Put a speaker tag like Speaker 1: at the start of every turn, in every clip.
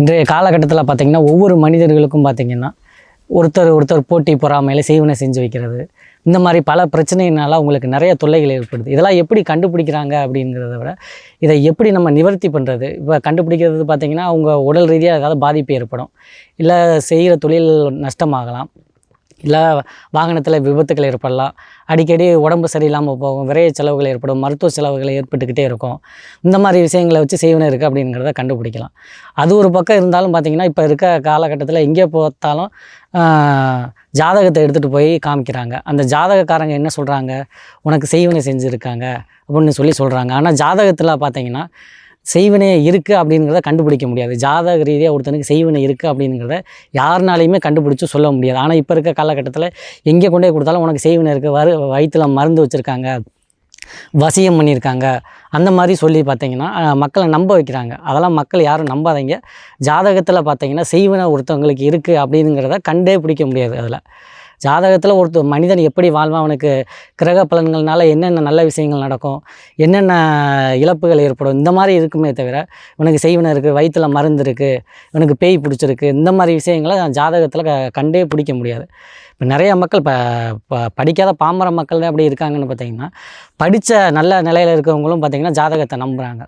Speaker 1: இன்றைய காலகட்டத்தில் பார்த்திங்கன்னா ஒவ்வொரு மனிதர்களுக்கும் பார்த்திங்கன்னா ஒருத்தர் ஒருத்தர் போட்டி பொறாமையில் செய்வனை செஞ்சு வைக்கிறது. இந்த மாதிரி பல பிரச்சனையினால உங்களுக்கு நிறைய தொல்லைகள் ஏற்படுது. இதெல்லாம் எப்படி கண்டுபிடிக்கிறாங்க அப்படிங்கிறத விட இதை எப்படி நம்ம நிவர்த்தி பண்ணுறது இப்போ கண்டுபிடிக்கிறது பார்த்திங்கன்னா அவங்க உடல் ரீதியாக ஏதாவது பாதிப்பு ஏற்படும். இல்லை செய்கிற தொழில் நஷ்டமாகலாம். இல்லை வாகனத்தில் விபத்துகள் ஏற்படலாம். அடிக்கடி உடம்பு சரியில்லாமல் போகும் விரைய செலவுகள் ஏற்படும் மருத்துவ செலவுகள் ஏற்பட்டுக்கிட்டே இருக்கும். இந்த மாதிரி விஷயங்களை வச்சு செய்வன இருக்குது அப்படிங்கிறத கண்டுபிடிக்கலாம். அது ஒரு பக்கம் இருந்தாலும் பார்த்திங்கன்னா இப்போ இருக்க காலகட்டத்தில் எங்கே பார்த்தாலும் ஜாதகத்தை எடுத்துகிட்டு போய் காமிக்கிறாங்க. அந்த ஜாதகக்காரங்க என்ன சொல்கிறாங்க உனக்கு செய்வனை செஞ்சுருக்காங்க அப்படின்னு சொல்லி சொல்கிறாங்க ஆனால் ஜாதகத்தில் பார்த்தீங்கன்னா செய்வினை இருக்குது அப்படிங்கிறத கண்டுபிடிக்க முடியாது. ஜாதக ரீதியாக ஒருத்தனுக்கு செய்வினை இருக்குது அப்படிங்கிறத யாருனாலையுமே கண்டுபிடிச்சி சொல்ல முடியாது. ஆனால் இப்போ இருக்க காலகட்டத்தில் எங்கே கொண்டே கொடுத்தாலும் உனக்கு செய்வினை இருக்குது வரு வயிற்றில் மருந்து வச்சுருக்காங்க வசியம் பண்ணியிருக்காங்க அந்த மாதிரி சொல்லி பார்த்தீங்கன்னா மக்களை நம்ப வைக்கிறாங்க. அதெல்லாம் மக்கள் யாரும் நம்பாதீங்க. ஜாதகத்தில் பார்த்தீங்கன்னா செய்வினை ஒருத்தவங்களுக்கு இருக்குது அப்படிங்கிறத கண்டே பிடிக்க முடியாது அதில். ஜாதகத்தில் ஒருத்தர் மனிதன் எப்படி வாழ்வான் அவனுக்கு கிரக பலன்கள்னால என்னென்ன நல்ல விஷயங்கள் நடக்கும் என்னென்ன இழப்புகள் ஏற்படும் இந்த மாதிரி இருக்குமே தவிர இவனுக்கு செய்வன இருக்குது வயிற்றில் மருந்து இருக்குது இவனுக்கு பேய் பிடிச்சிருக்கு இந்த மாதிரி விஷயங்களை ஜாதகத்தில் க கண்டே பிடிக்க முடியாது. இப்போ நிறைய மக்கள் இப்போ படிக்காத பாமர மக்கள் தான் எப்படி இருக்காங்கன்னு பார்த்தீங்கன்னா படித்த நல்ல நிலையில் இருக்கிறவங்களும் பார்த்திங்கன்னா ஜாதகத்தை நம்புகிறாங்க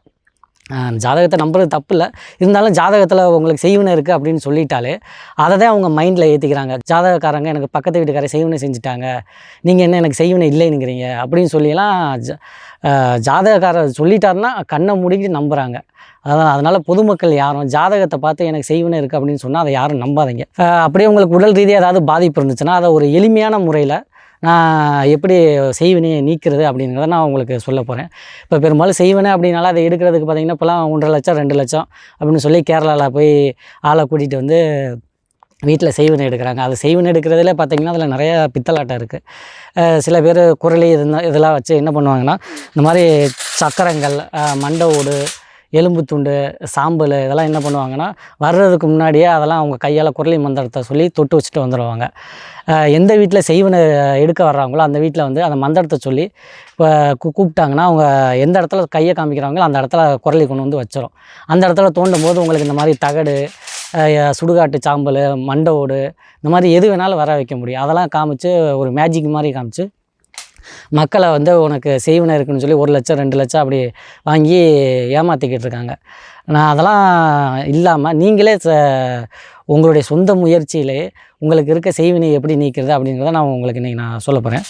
Speaker 1: ஜாதகத்தை நம்புறது தப்பு இல்லை இருந்தாலும் ஜாதகத்தில் உங்களுக்கு செய்வனை இருக்குது அப்படின்னு சொல்லிட்டாலே அதை தான் அவங்க மைண்டில் ஏற்றிக்கிறாங்க ஜாதகக்காரங்க எனக்கு பக்கத்து வீட்டுக்காரர் செய்வனை செஞ்சுட்டாங்க. நீங்கள் என்ன எனக்கு செய்வனை இல்லைன்னுங்கிறீங்க அப்படின்னு சொல்லியெல்லாம் ஜ ஜாதகக்காரர் சொல்லிட்டாருன்னா கண்ணை மூடிக்கிட்டு நம்புகிறாங்க அதான் அதனால் பொதுமக்கள் யாரும் ஜாதகத்தை பார்த்து எனக்கு செய்வனே இருக்குது அப்படின்னு சொன்னால் அதை யாரும் நம்பாதீங்க. அப்படியே உங்களுக்கு உடல் ரீதியாக ஏதாவது பாதிப்பு இருந்துச்சுன்னா அதை ஒரு எளிமையான முறையில் நான் எப்படி செய்வினையை நீக்கிறது அப்படிங்கிறத நான் உங்களுக்கு சொல்ல போகிறேன் இப்போ பெரும்பாலும் செய்வனே அப்படின்னால அதை எடுக்கிறதுக்கு பார்த்தீங்கன்னா இப்போலாம் ஒன்றரை லட்சம் ரெண்டு லட்சம் அப்படின்னு சொல்லி கேரளாவில் போய் ஆளை கூட்டிகிட்டு வந்து வீட்டில் செய்வனை எடுக்கிறாங்க. அது செய்வனை எடுக்கிறதுல பார்த்திங்கன்னா அதில் நிறையா பித்தலாட்டம் இருக்குது சில பேர் குரலி இதெல்லாம் இதெல்லாம் வச்சு என்ன பண்ணுவாங்கன்னா இந்த மாதிரி சக்கரங்கள் மண்டை ஓடு எலும்பு துண்டு சாம்பல் இதெல்லாம் என்ன பண்ணுவாங்கன்னா வர்றதுக்கு முன்னாடியே அதெல்லாம் அவங்க கையால் குரலி மந்திரத்தை சொல்லி தொட்டு வச்சுட்டு வந்துடுவாங்க எந்த வீட்டில் செய்வனை எடுக்க வர்றாங்களோ அந்த வீட்டில் வந்து அந்த மந்திரத்தை சொல்லி இப்போ கூப்பிட்டாங்கன்னா அவங்க எந்த இடத்துல கையை காமிக்கிறாங்களோ அந்த இடத்துல குரலி கொண்டு வந்து வச்சிடும் அந்த இடத்துல தோண்டும் போது உங்களுக்கு இந்த மாதிரி தகடு சுடுகாட்டு சாம்பல் மண்டை ஓடு இந்த மாதிரி எது வேணாலும் வர வைக்க முடியும். அதெல்லாம் காமிச்சு ஒரு மேஜிக் மாதிரி காமிச்சு மக்களை வந்து உனக்கு செய்வனை இருக்குன்னு சொல்லி ஒரு லட்சம் ரெண்டு லட்சம் அப்படி வாங்கி ஏமாற்றிக்கிட்டு இருக்காங்க. நான் அதெல்லாம் இல்லாமல் நீங்களே ச உங்களுடைய சொந்த முயற்சியிலே உங்களுக்கு இருக்க செய்வினை எப்படி நீக்கிறது அப்படிங்கிறத நான் உங்களுக்கு இன்றைக்கி நான் சொல்ல போகிறேன்